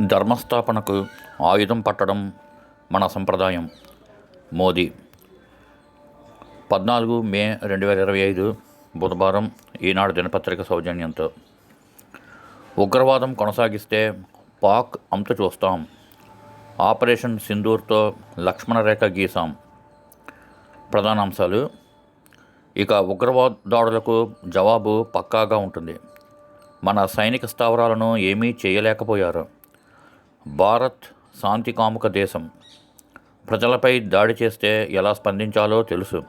ధర్మస్థాపనకు ఆయుధం పట్టడం మన సంప్రదాయం. మోదీ. పద్నాలుగు మే రెండు వేల ఇరవై ఐదు బుధవారం ఈనాడు దినపత్రిక సౌజన్యంతో. ఉగ్రవాదం కొనసాగిస్తే పాక్ అంతు చూస్తాం. ఆపరేషన్ సింధూర్తో లక్ష్మణ రేఖ గీసాం. ప్రధాన అంశాలు ఇక ఉగ్రవాద దాడులకు జవాబు పక్కాగా ఉంటుంది. మన సైనిక స్థావరాలను ఏమీ చేయలేకపోయారు. భారత్ శాంతి కాముక దేశం. ప్రజలపై దాడి చేస్తే ఎలా స్పందించాలో తెలుసు.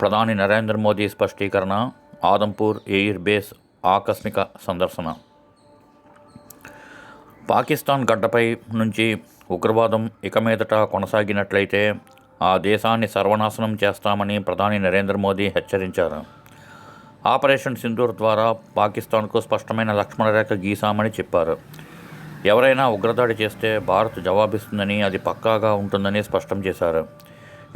ప్రధాని నరేంద్ర మోదీ స్పష్టీకరణ ఆదంపూర్ ఎయిర్ బేస్ ఆకస్మిక సందర్శన. పాకిస్తాన్ గడ్డపై నుంచి ఉగ్రవాదం ఇక మీదట కొనసాగినట్లయితే ఆ దేశాన్ని సర్వనాశనం చేస్తామని ప్రధాని నరేంద్ర మోదీ హెచ్చరించారు. ఆపరేషన్ సింధూర్ ద్వారా పాకిస్తాన్కు స్పష్టమైన లక్ష్మణరేఖ గీసామని చెప్పారు. ఎవరైనా ఉగ్రదాడి చేస్తే భారత్ జవాబిస్తుందని అది పక్కాగా ఉంటుందని స్పష్టం చేశారు.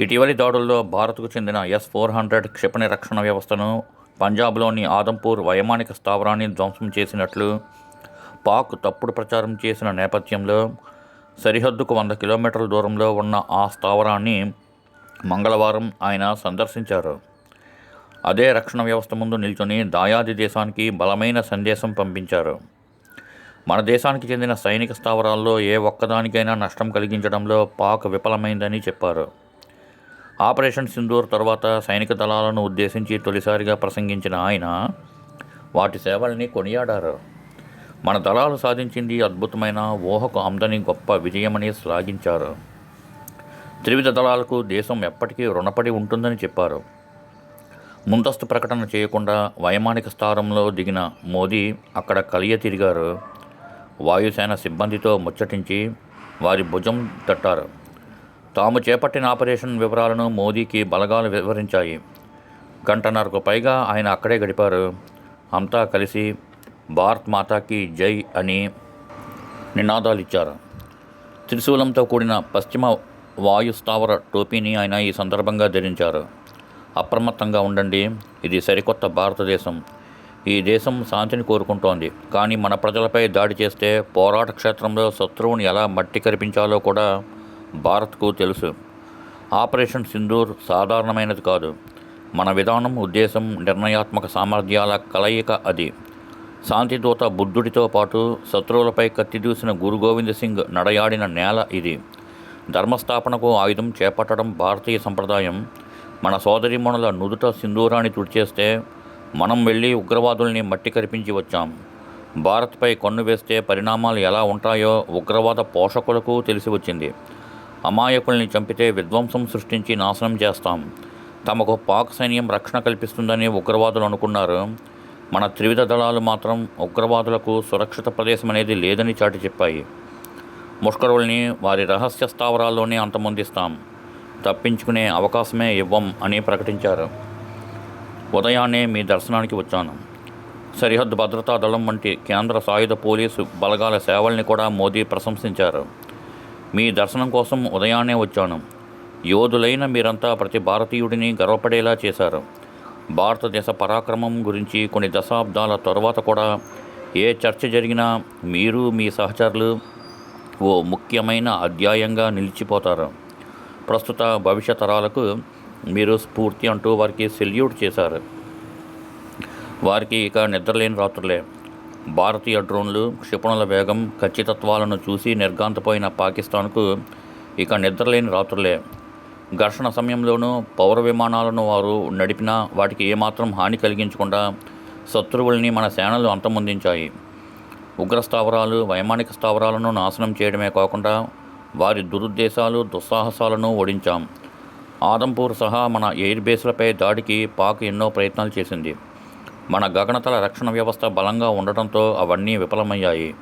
ఇటీవలి దాడుల్లో భారత్కు చెందిన ఎస్ ఫోర్ హండ్రెడ్ క్షిపణి రక్షణ వ్యవస్థను పంజాబ్లోని ఆదంపూర్ వైమానిక స్థావరాన్ని ధ్వంసం చేసినట్లు పాక్ తప్పుడు ప్రచారం చేసిన నేపథ్యంలో సరిహద్దుకు వంద కిలోమీటర్ల దూరంలో ఉన్న ఆ స్థావరాన్ని మంగళవారం ఆయన సందర్శించారు. అదే రక్షణ వ్యవస్థ ముందు నిల్చొని దాయాది దేశానికి బలమైన సందేశం పంపించారు. మన దేశానికి చెందిన సైనిక స్థావరాల్లో ఏ ఒక్కదానికైనా నష్టం కలిగించడంలో పాక్ విఫలమైందని చెప్పారు. ఆపరేషన్ సింధూర్ తర్వాత సైనిక దళాలను ఉద్దేశించి తొలిసారిగా ప్రసంగించిన ఆయన వాటి సేవల్ని కొనియాడారు. మన దళాలు సాధించింది అద్భుతమైన ఊహకు అందని గొప్ప విజయమని శ్లాఘించారు. త్రివిధ దళాలకు దేశం ఎప్పటికీ రుణపడి ఉంటుందని చెప్పారు. ముందస్తు ప్రకటన చేయకుండా వైమానిక స్థానంలో దిగిన మోదీ అక్కడ కలియ తిరిగారు. వాయుసేన సిబ్బందితో ముచ్చటించి వారి భుజం తట్టారు. తాము చేపట్టిన ఆపరేషన్ వివరాలను మోదీకి బలగాలు వివరించాయి. గంటన్నరకు పైగా ఆయన అక్కడే గడిపారు. అంతా కలిసి భారత్ మాతాకి జై అని నినాదాలు ఇచ్చారు త్రిశూలంతో కూడిన పశ్చిమ వాయు స్థావర టోపీని ఆయన ఈ సందర్భంగా ధరించారు. అప్రమత్తంగా ఉండండి ఇది సరికొత్త భారతదేశం. ఈ దేశం శాంతిని కోరుకుంటోంది. కానీ మన ప్రజలపై దాడి చేస్తే పోరాట క్షేత్రంలో శత్రువుని ఎలా మట్టి కరిపించాలో కూడా భారత్కు తెలుసు. ఆపరేషన్ సింధూర్ సాధారణమైనది కాదు. మన విధానం ఉద్దేశం నిర్ణయాత్మక సామర్థ్యాల కలయిక అది. శాంతిదూత బుద్ధుడితో పాటు శత్రువులపై కత్తిదూసిన గురు గోవింద్ సింగ్ నడయాడిన నేల ఇది. ధర్మస్థాపనకు ఆయుధం చేపట్టడం భారతీయ సంప్రదాయం. మన సోదరిమణుల నుదుట సింధూరాన్ని తుడిచేస్తే మనం వెళ్ళి ఉగ్రవాదుల్ని మట్టి కరిపించి వచ్చాం. భారత్పై కన్ను వేస్తే పరిణామాలు ఎలా ఉంటాయో ఉగ్రవాద పోషకులకు తెలిసి వచ్చింది. అమాయకుల్ని చంపితే విధ్వంసం సృష్టించి నాశనం చేస్తాం. తమకు పాక్ సైన్యం రక్షణ కల్పిస్తుందని ఉగ్రవాదులు అనుకున్నారు. మన త్రివిధ దళాలు మాత్రం ఉగ్రవాదులకు సురక్షిత ప్రదేశం అనేది లేదని చాటి చెప్పాయి. ముష్కరుల్ని వారి రహస్య స్థావరాల్లోనే అంతమొందిస్తాం. తప్పించుకునే అవకాశమే ఇవ్వం అని ప్రకటించారు. ఉదయాన్నే మీ దర్శనానికి వచ్చాను. సరిహద్దు భద్రతా దళం వంటి కేంద్ర సాయుధ పోలీసు బలగాల సేవల్ని కూడా మోదీ ప్రశంసించారు. మీ దర్శనం కోసం ఉదయాన్నే వచ్చాను. యోధులైన మీరంతా ప్రతి భారతీయుడిని గర్వపడేలా చేశారు. భారతదేశ పరాక్రమం గురించి కొన్ని దశాబ్దాల తర్వాత కూడా ఏ చర్చ జరిగినా మీరు మీ సహచరులు ఓ ముఖ్యమైన అధ్యాయంగా నిలిచిపోతారు. ప్రస్తుత భవిష్య తరాలకు మీరు స్ఫూర్తి అంటూ వారికి సెల్యూట్ చేశారు. వారికి ఇక నిద్రలేని రాత్రులే. భారతీయ డ్రోన్లు క్షిపణుల వేగం ఖచ్చితత్వాలను చూసి నిర్గాంతపోయిన పాకిస్తాన్కు ఇక నిద్రలేని రాత్రులే. ఘర్షణ సమయంలోనూ పౌర విమానాలను వారు నడిపినా వాటికి ఏమాత్రం హాని కలిగించకుండా శత్రువుల్ని మన సేనలు అంతమొందించాయి. ఉగ్ర స్థావరాలు వైమానిక స్థావరాలను నాశనం చేయడమే కాకుండా వారి దురుద్దేశాలు దుస్సాహసాలను ఓడించాం. ఆదంపూర్ సహా మన ఎయిర్ బేస్లపై దాడికి పాక్ ఎన్నో ప్రయత్నాలు చేసింది. మన గగనతల రక్షణ వ్యవస్థ బలంగా ఉండటంతో అవన్నీ విఫలమయ్యాయి.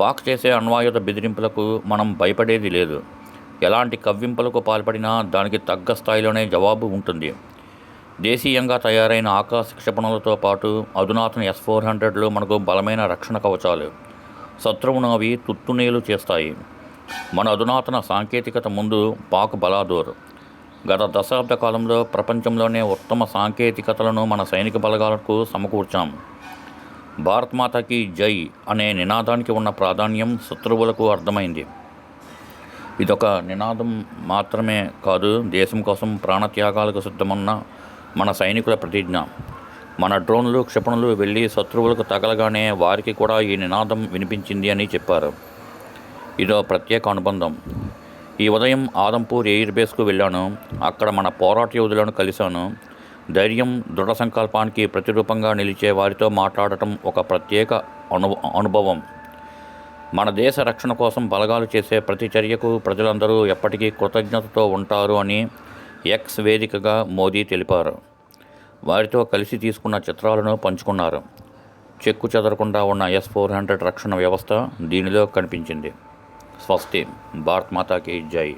పాక్ చేసే అణ్వాయుధ బెదిరింపులకు మనం భయపడేది లేదు. ఎలాంటి కవ్వింపులకు పాల్పడినా దానికి తగ్గ స్థాయిలోనే జవాబు ఉంటుంది. దేశీయంగా తయారైన ఆకాశ క్షిపణులతో పాటు అధునాతన ఎస్ ఫోర్ హండ్రెడ్లు మనకు బలమైన రక్షణ కవచాలు. శత్రువును అవి తుత్తునేలు చేస్తాయి. మన అధునాతన సాంకేతికత ముందు పాక్ బలాదూర్. గత దశాబ్ద కాలంలో ప్రపంచంలోనే ఉత్తమ సాంకేతికతలను మన సైనిక బలగాలకు సమకూర్చాం. భారత్ మాతాకి జై అనే నినాదానికి ఉన్న ప్రాధాన్యం శత్రువులకు అర్థమైంది. ఇదొక నినాదం మాత్రమే కాదు దేశం కోసం ప్రాణత్యాగాలకు సిద్ధమన్న మన సైనికుల ప్రతిజ్ఞ. మన డ్రోన్లు క్షిపణులు వెళ్ళి శత్రువులకు తగలగానే వారికి కూడా ఈ నినాదం వినిపించింది అని చెప్పారు. ఇదో ప్రత్యేక అనుబంధం. ఈ ఉదయం ఆదంపూర్ ఎయిర్ బేస్కు వెళ్ళాను. అక్కడ మన పోరాట యోధులను కలిశాను. ధైర్యం దృఢ సంకల్పానికి ప్రతిరూపంగా నిలిచే వారితో మాట్లాడటం ఒక ప్రత్యేక అను అనుభవం. మన దేశ రక్షణ కోసం బలగాలు చేసే ప్రతి చర్యకు ప్రజలందరూ ఎప్పటికీ కృతజ్ఞతతో ఉంటారు అని ఎక్స్ వేదికగా మోదీ తెలిపారు. వారితో కలిసి తీసుకున్న చిత్రాలను పంచుకున్నారు. చెక్కు చెదరకుండా ఉన్న ఎస్ ఫోర్ హండ్రెడ్ రక్షణ వ్యవస్థ దీనిలో కనిపించింది. స్వస్తి భారత్ మాతాకి జై